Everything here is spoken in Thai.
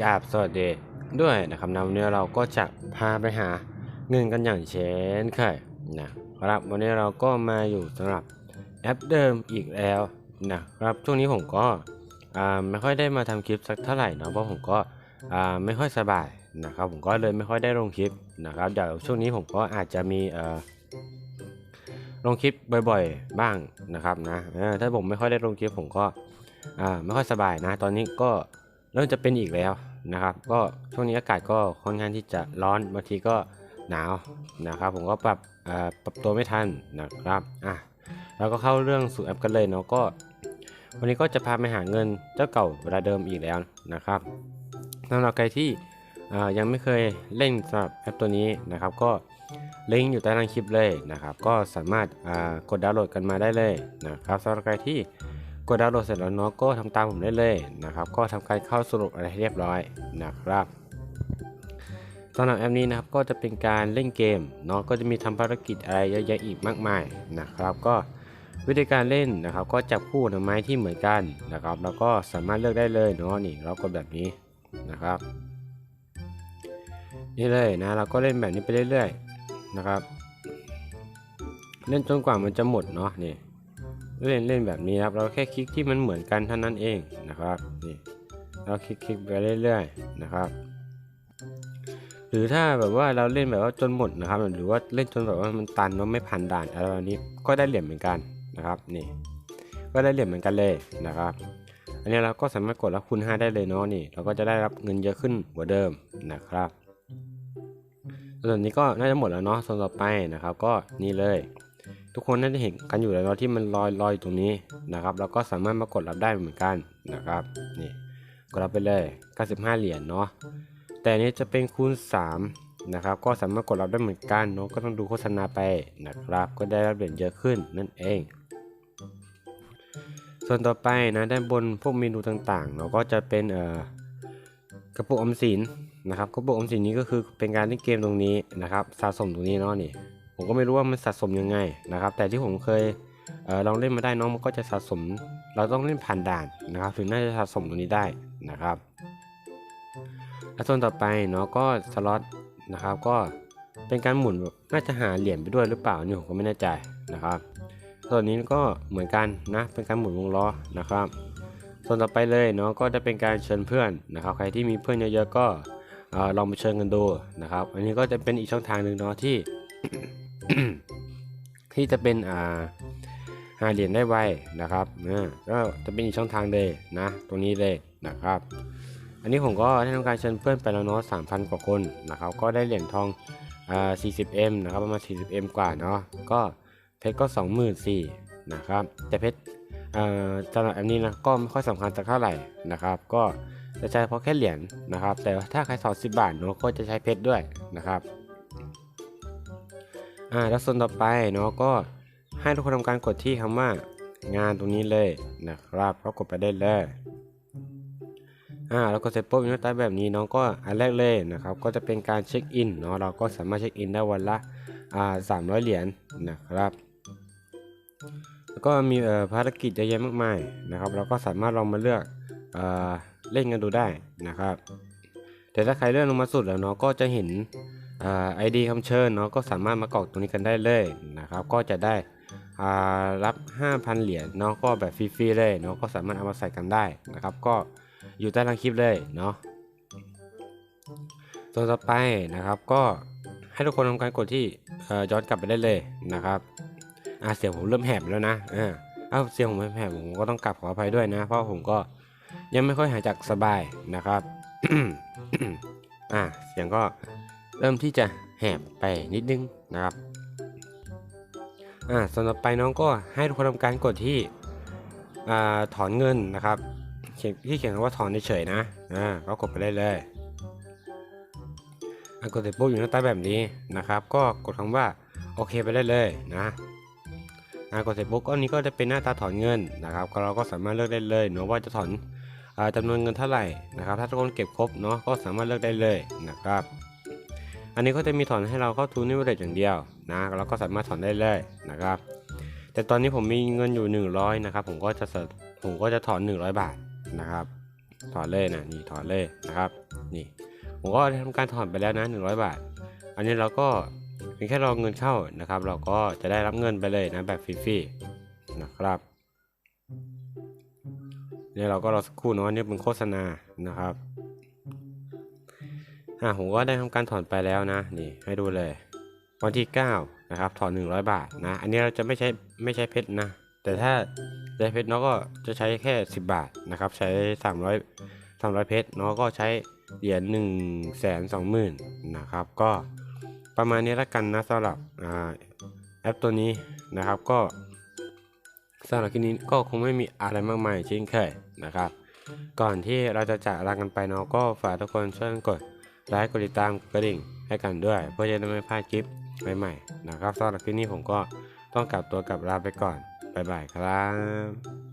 กราบสวัสดีด้วยนะครับนะวันนี้เราก็จะพาไปหาเงินกันอย่างเช่นเคยนะครับวันนี้เราก็มาอยู่สำหรับแอปเดิมอีกแล้วนะครับช่วงนี้ผมก็ไม่ค่อยได้มาทำคลิปสักเท่าไหร่เนาะเพราะผมก็ไม่ค่อยสบายนะครับผมก็เลยไม่ค่อยได้ลงคลิปนะครับเดี๋ยวช่วงนี้ผมก็อาจจะมีลงคลิปบ่อยๆ บ้างนะครับนะถ้าผมไม่ค่อยได้ลงคลิปผมก็ไม่ค่อยสบายนะ ตอนนี้ก็ เริ่มจะเป็นอีกแล้วนะครับ ก็ช่วงนี้อากาศก็ค่อนข้างที่จะร้อนบางทีก็หนาวนะครับ ผมก็ปรับปรับตัวไม่ทันนะครับอะเราก็เข้าเรื่องสู่แอปกันเลยเนาะก็ วันนี้ก็จะพาไปหาเงินเจ้าเก่าเวลาเดิมอีกแล้วนะครับสำหรับใครที่ยังไม่เคยเล่นสำหรับแอปตัวนี้นะครับ ก็ลิงก์อยู่ใต้ล่างคลิปเลยนะครับ ก็สามารถกดดาวน์โหลดกันมาได้เลยนะครับสำหรับใครที่ กดดาวน์โหลดเสร็จแล้วเนาะก็ทำตามผมได้เลยนะครับ ก็ทำการเข้าสรุปอะไรให้เรียบร้อยนะครับสำหรับแอปนี้นะครับก็จะเป็นการเล่นเกมเนาะก็จะมีทำภารกิจอะไรเยอะแยะอีกมากมายนะครับ ก็วิธีการเล่นนะครับ ก็จับคู่หน่อไม้ที่เหมือนกันนะครับ แล้วก็สามารถเลือกได้เลยเนาะนี่เรากดแบบนี้นะครับ นี่เลยนะเราก็เล่นแบบนี้ไปเรื่อยๆนะครับ เล่นจนกว่ามันจะหมดเนาะนี่ เล่นเล่นแบบนี้ครับเราแค่คลิกที่มันเหมือนกันเท่านั้นเองนะครับนี่เราคลิกคลิกไปเรื่อยๆนะครับ หรือถ้าแบบว่าเราเล่นแบบว่าจนหมดนะครับ หรือว่าเล่นจนแบบว่ามันตันแล้วไม่ผ่านด่านอะไรแบบนี้ก็ได้เหรียญเหมือนกันนะครับนี่ก็ได้เหรียญเหมือนกันเลยนะครับ อันนี้เราก็สามารถกดรับคูณ5ได้เลยเนาะนี่ เราก็จะได้รับเงินเยอะขึ้นกว่าเดิมนะครับส่วนนี้ก็น่าจะหมดแล้วเนาะส่วนต่อไปนะครับ ก็นี่เลย ทุกคนน่าจะเห็นกันอยู่แล้วเนาะที่มันลอยลอยตรงนี้นะครับแล้วก็สามารถมากดรับได้เหมือนกันนะครับนี่กดรับไปเลย 95 เหรียญเนาะแต่อันนี้จะเป็นคูณ 3 นะครับ ก็สามารถกดรับได้เหมือนกันเนาะก็ต้องดูโฆษณาไปนะครับ ก็ได้รับเหรียญเยอะขึ้นนั่นเอง ส่วนต่อไปนะด้านบนพวกเมนูต่างๆเนาะก็จะเป็นเอ่อกระปุกออมสินนะครับกระปุกออมสินนี้ก็คือเป็นการเล่นเกมตรงนี้นะครับสะสมตรงนี้เนาะนี่ ผมก็ไม่รู้ว่ามันสะสมยังไงนะครับ แต่ที่ผมเคยเออลองเล่นมาได้น้องมันก็จะสะสม เราต้องเล่นผ่านด่านนะครับ ถึงน่าจะสะสมตรงนี้ได้นะครับและส่วนต่อไปเนาะก็สล็อตนะครับก็เป็นการหมุนแบบน่าจะหาเหรียญไปด้วยหรือเปล่านี่ผมก็ไม่แน่ใจนะครับส่วนนี้ก็เหมือนกันนะเป็นการหมุนวงล้อนะครับ ส่วนต่อไปเลยเนาะก็จะเป็นการเชิญเพื่อนนะครับ ใครที่มีเพื่อนเยอะๆก็ลองไปเชิญกันดูนะครับ อันนี้ก็จะเป็นอีกช่องทางหนึ่งเนาะที่ ที่จะเป็นอ่าหาเหรียญได้ไวนะครับนะก็จะเป็นอีกช่องทางเลยนะ ตรงนี้เลยนะครับ อันนี้ผมก็ได้ทำการเชิญเพื่อนไปแล้วเนาะ3,000กว่าคนนะครับ ก็ได้เหรียญทองอ่า 40m นะครับประมาณ 40m กว่าเนาะก็เพชรก็ 24,000นะครับแต่เพชรอ่าสำหรับอันนี้นะก็ไม่ค่อยสำคัญสักเท่าไหร่นะครับ ก็จะใช้เพราะแค่เหรียญนะครับ แต่ถ้าใครถอด10 บาทเนาะก็จะใช้เพชรด้วยนะครับ อ่าแล้วส่วนต่อไปเนาะก็ให้ทุกคนทำการกดที่คำว่า งานตรงนี้เลยนะครับก็กดไปได้เลยอ่าแล้วก็เสร็จปุ๊บหน้าตาแบบนี้เนาะก็อันแรกเลยนะครับก็จะเป็นการเช็คอินเนาะเราก็สามารถเช็คอินได้วันละอ่าสามร้อยเหรียญนะครับ แล้วก็มีเอ่อภารกิจเยอะแยะมากมายนะครับ เราก็สามารถลองมาเลือกเอ่อเล่นกันดูได้นะครับ แต่ถ้าใครเลื่อนลงมาสุดแล้วเนาะก็จะเห็น ไอดีคำเชิญเนาะก็สามารถมากรอกตรงนี้กันได้เลยนะครับ ก็จะได้รับ 5,000 เหรียญเนาะก็แบบฟรีๆเลยเนาะก็สามารถเอามาใส่กันได้นะครับ ก็อยู่ใต้ล่างคลิปเลยเนาะส่วนต่อไปนะครับก็ให้ทุกคนทำการกดที่ย้อนกลับไปได้เลยนะครับอาเสียงผมเริ่มแหบแล้วนะอ่าเอ้าเสียงผมแหบผมก็ต้องกลับขออภัยด้วยนะ เพราะผมก็ยังไม่ค่อยหายจากสบายนะครับอ่าเสียงก็ เริ่มที่จะแหบไปนิดนึงนะครับอ่าส่วนต่อไปน้องก็ให้ทุกคนทำการกดที่อ่าถอนเงินนะครับเขียนที่เขียนว่าถอนเฉยๆนะอ่าก็กดไปได้เลยอ่ากดเสร็จปุ๊บอยู่หน้าใต้แบบนี้นะครับ ก็กดคำว่าโอเคไปได้เลยนะอ่ากดเสร็จปุ๊บก็อันนี้ก็จะเป็นหน้าตาถอนเงินนะครับเราก็สามารถเลือกได้เลยเนาะว่าจะถอนอ่าจำนวนเงินเท่าไหร่นะครับ ถ้าทุกคนเก็บครบเนาะก็สามารถเลือกได้เลยนะครับ อันนี้ก็จะมีถอนให้เราเข้าทูนิวเดตอย่างเดียวนะเราก็สามารถถอนได้เลยนะครับ แต่ตอนนี้ผมมีเงินอยู่ 100นะครับผมก็จะผมก็จะถอน 100 บาทนะครับถอนเลยนะนี่ถอนเลยนะครับ นี่ผมก็ได้ทำการถอนไปแล้วนะ 100 บาท อันนี้เราก็เพียงแค่รอเงินเข้านะครับ เราก็จะได้รับเงินไปเลยนะแบบฟรีๆนะครับเนี่ยเราก็รอสักครู่เนาะนี่เป็นโฆษณานะครับ อ่าผมก็ได้ทำการถอนไปแล้วนะ นี่ให้ดูเลย วันที่ 9 นะครับ ถอน 100 บาทนะ อันนี้เราจะไม่ใช้ไม่ใช้เพชรนะ แต่ถ้าใช้เพชรเนาะก็จะใช้แค่ 10 บาทนะครับ ใช้ 300 300 เพชรเนาะก็ใช้เหรียญ1นึ่งแสนสองหมื่นนะครับ ก็ประมาณนี้ละกันนะสำหรับอ่าแอปตัวนี้นะครับก็สำหรับคลิปนี้ก็คงไม่มีอะไรมากมายเช่นเคยนะครับ ก่อนที่เราจะจากลากันไปเนาะก็ฝากทุกคนช่วยกด ไลค์กดติดตามกดกระดิ่งให้กันด้วย เพื่อจะได้ไม่พลาดคลิปใหม่ๆนะครับสำหรับคลิปนี้ผมก็ต้องกลับตัวกลับลาไปก่อนบ๊ายบายครับ